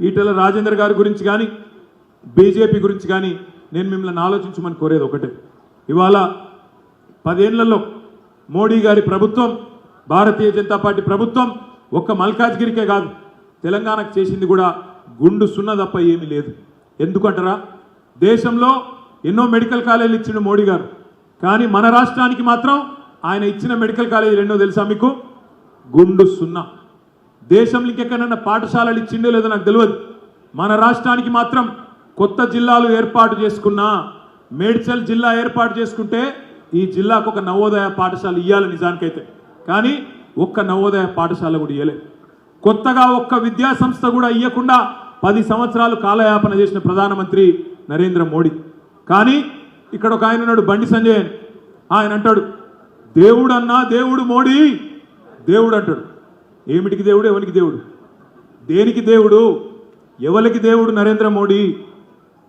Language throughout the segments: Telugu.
ఈటెల రాజేందర్ గారి గురించి కానీ బీజేపీ గురించి కానీ నేను మిమ్మల్ని ఆలోచించమని కోరేది ఒకటే. ఇవాళ పదేళ్ళలో మోడీ గారి ప్రభుత్వం భారతీయ జనతా పార్టీ ప్రభుత్వం ఒక్క మల్కాజ్గిరికే కాదు తెలంగాణకు చేసింది కూడా గుండు సున్న తప్ప ఏమీ లేదు. ఎందుకంటారా? దేశంలో ఎన్నో మెడికల్ కాలేజీలు ఇచ్చిండు మోడీ గారు. కానీ మన రాష్ట్రానికి మాత్రం ఆయన ఇచ్చిన మెడికల్ కాలేజీలు ఎన్నో తెలుసా మీకు? గుండు సున్నా. దేశంలో ఇంకెక్కడన్నా పాఠశాలలు ఇచ్చిండే లేదో నాకు తెలియదు. మన రాష్ట్రానికి మాత్రం కొత్త జిల్లాలు ఏర్పాటు చేసుకున్నా మేడ్చల్ జిల్లా ఏర్పాటు చేసుకుంటే ఈ జిల్లాకు ఒక నవోదయ పాఠశాల ఇవ్వాలి నిజానికైతే. కానీ ఒక్క నవోదయ పాఠశాల కూడా ఇవ్వలేదు కొత్తగా ఒక్క విద్యా సంస్థ కూడా ఇవ్వకుండా పది సంవత్సరాలు కాలయాపన చేసిన ప్రధానమంత్రి నరేంద్ర మోడీ. కానీ ఇక్కడ ఒక ఆయన ఉన్నాడు బండి సంజయ్ ఆయన అంటాడు దేవుడు అన్నా దేవుడు మోడీ దేవుడు అంటాడు. ఏమిటికి దేవుడు ఎవరికి దేవుడు? దేనికి దేవుడు? ఎవరికి దేవుడు నరేంద్ర మోడీ?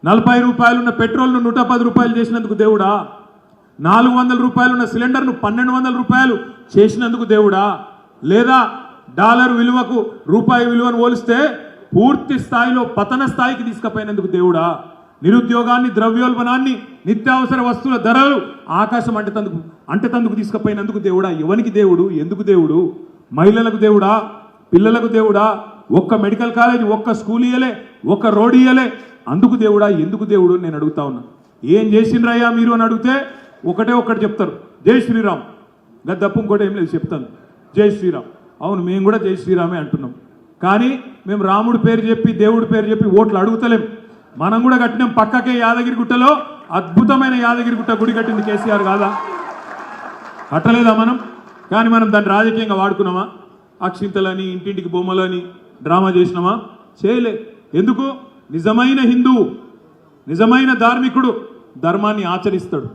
నలభై రూపాయలున్న పెట్రోల్ను నూట పది రూపాయలు చేసినందుకు దేవుడా? నాలుగు వందల రూపాయలున్న సిలిండర్ను పన్నెండు వందల రూపాయలు చేసినందుకు దేవుడా? లేదా డాలర్ విలువకు రూపాయి విలువను పోలిస్తే పూర్తి స్థాయిలో పతన స్థాయికి తీసుకుపోయినందుకు దేవుడా? నిరుద్యోగాన్ని ద్రవ్యోల్బణాన్ని నిత్యావసర వస్తువుల ధరలు ఆకాశం అంటేతందుకు అంటేతందుకు తీసుకుపోయినందుకు దేవుడా? ఎవనికి దేవుడు? ఎందుకు దేవుడు? మహిళలకు దేవుడా పిల్లలకు దేవుడా ఒక్క మెడికల్ కాలేజ్ ఒక్క స్కూల్ ఇయ్యలే ఒక్క రోడ్ ఇయ్యలే. అందుకు దేవుడా ఎందుకు దేవుడు నేను అడుగుతా ఉన్నా. ఏం చేసిండ్రయ్యా మీరు అని అడిగితే ఒకటే ఒక్కటి చెప్తారు. జై శ్రీరామ్. గది తప్ప ఇంకోటి ఏం లేదు చెప్తాను. జై శ్రీరామ్. అవును మేము కూడా జై శ్రీరామే అంటున్నాం. కానీ మేము రాముడి పేరు చెప్పి దేవుడి పేరు చెప్పి ఓట్లు అడుగుతలేం. మనం కూడా కట్టినాం పక్కకే యాదగిరి గుట్టలో. అద్భుతమైన యాదగిరి గుట్ట గుడి కట్టింది కేసీఆర్ కాదా? కట్టలేదా మనం? కానీ మనం దాన్ని రాజకీయంగా వాడుకున్నామా? అక్షింతలని ఇంటింటికి బొమ్మలని డ్రామా చేసినామా? చేయలే. ఎందుకు? నిజమైన హిందువు నిజమైన ధార్మికుడు ధర్మాన్ని ఆచరిస్తాడు.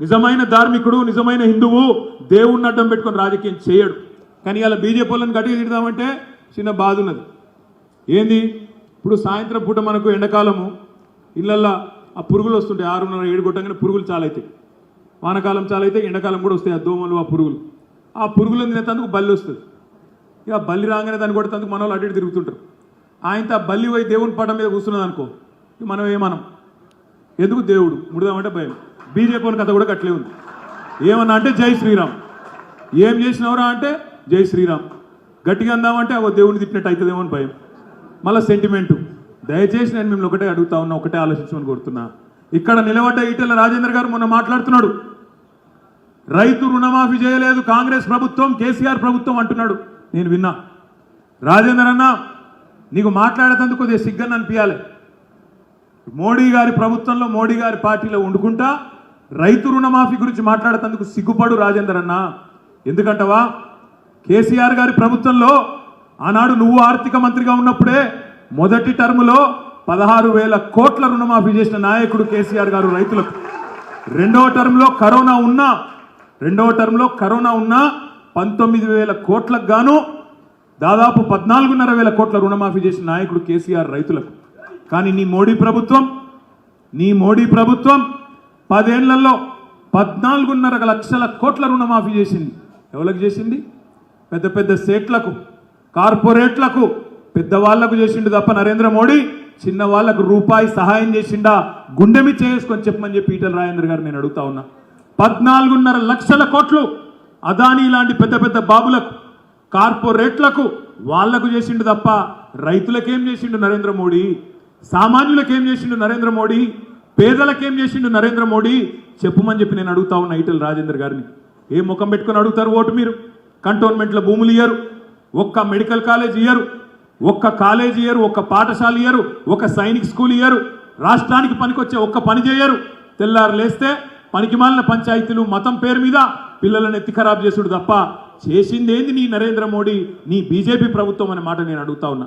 నిజమైన ధార్మికుడు నిజమైన హిందువు దేవుణ్ణి అడ్డం పెట్టుకొని రాజకీయం చేయడు. కానీ ఇలా బీజేపీ వాళ్ళని గట్టిగా తిడదామంటే చిన్న బాధ ఉన్నది. ఏంది? ఇప్పుడు సాయంత్రం పూట మనకు ఎండాకాలము. ఇళ్ళల్లో ఆ పురుగులు వస్తుంటాయి. ఆరున్నర ఏడు కొట్టంగానే పురుగులు చాలా అవుతాయి వానకాలం చాలా అయితే ఎండాకాలం కూడా వస్తాయి. ఆ దోమలు ఆ పురుగులు. ఆ పురుగులను తందుకు బల్లి వస్తుంది. ఇక బల్లి రాగానే దాన్ని కొట్టేందుకు మన వాళ్ళు అటు తిరుగుతుంటారు. ఆయనతో బల్లి పోయి దేవుని పటం మీద కూర్చున్నది అనుకో మనం ఏమనం? ఎందుకు దేవుడు? ముడదామంటే భయం. బీజేపీ కథ కూడా కట్లే ఉంది. ఏమన్నా అంటే జై శ్రీరామ్. ఏం చేసినవరా అంటే జై శ్రీరామ్. గట్టిగా అందామంటే ఒక దేవుని తిట్టినట్టు అవుతుందేమో అని భయం. మళ్ళీ సెంటిమెంటు దయచేసి నేను మిమ్మల్ని ఒకటే అడుగుతా ఉన్నా ఒకటే ఆలోచించమని కోరుతున్నా. ఇక్కడ నిలబడ్డ ఈటెల రాజేంద్ర గారు మొన్న మాట్లాడుతున్నాడు. రైతు రుణమాఫీ చేయలేదు కాంగ్రెస్ ప్రభుత్వం కేసీఆర్ ప్రభుత్వం అంటున్నాడు. నేను విన్నా. రాజేందర్ అన్న నీకు మాట్లాడేటందుకు కొద్దిగా సిగ్గన్ అనిపించాలి మోడీ గారి ప్రభుత్వంలో మోడీ గారి పార్టీలో వండుకుంటా రైతు రుణమాఫీ గురించి మాట్లాడేటందుకు సిగ్గుపడు రాజేందర్ అన్న. ఎందుకంటవా? కేసీఆర్ గారి ప్రభుత్వంలో ఆనాడు నువ్వు ఆర్థిక మంత్రిగా ఉన్నప్పుడే మొదటి టర్ములో పదహారు వేల కోట్ల రుణమాఫీ చేసిన నాయకుడు కేసీఆర్ గారు రైతులకు. రెండవ టర్మ్లో కరోనా ఉన్నా రెండవ టర్మ్లో కరోనా ఉన్నా పంతొమ్మిది వేల కోట్లకు గాను దాదాపు పద్నాలుగున్నర వేల కోట్ల రుణమాఫీ చేసిన నాయకుడు కేసీఆర్ రైతులకు. కానీ నీ మోడీ ప్రభుత్వం నీ మోడీ ప్రభుత్వం పదేళ్ళలో పద్నాలుగున్నర లక్షల కోట్ల రుణమాఫీ చేసింది. ఎవరికి చేసింది? పెద్ద పెద్ద సేట్లకు కార్పొరేట్లకు పెద్దవాళ్ళకు చేసిండు తప్ప నరేంద్ర మోడీ చిన్న వాళ్ళకు రూపాయి సహాయం చేసిండా? గుండెమి చేసుకొని చెప్పమని చెప్పి ఈటల రాజేంద్ర గారు నేను అడుగుతా ఉన్నా. పద్నాలుగున్నర లక్షల కోట్లు అదానీ లాంటి పెద్ద పెద్ద బాబులకు కార్పొరేట్లకు వాళ్ళకు చేసిండు తప్ప రైతులకేం చేసిండు నరేంద్ర మోడీ? సామాన్యులకేం చేసిండు నరేంద్ర మోడీ? పేదలకేం చేసిండు నరేంద్ర మోడీ? చెప్పుమని చెప్పి నేను అడుగుతా ఉన్నా ఈటల రాజేంద్ర గారిని. ఏ ముఖం పెట్టుకొని అడుగుతారు ఓటు మీరు? కంటోన్మెంట్ల భూములు ఇయ్యరు ఒక్క మెడికల్ కాలేజ్ ఇయ్యరు ఒక్క కాలేజ్ ఇయ్యరు ఒక్క పాఠశాల ఇయ్యరు ఒక సైనిక్ స్కూల్ ఇయ్యరు రాష్ట్రానికి పనికొచ్చే ఒక్క పని చేయరు. తెల్లారు లేస్తే పనికిమాలిన పంచాయతీలు మతం పేరు మీద పిల్లలను ఎత్తి ఖరాబ్ చేసుడు తప్ప చేసిందేంది నీ నరేంద్ర మోడీ నీ బీజేపీ ప్రభుత్వం అనే మాట నేను అడుగుతా ఉన్నా.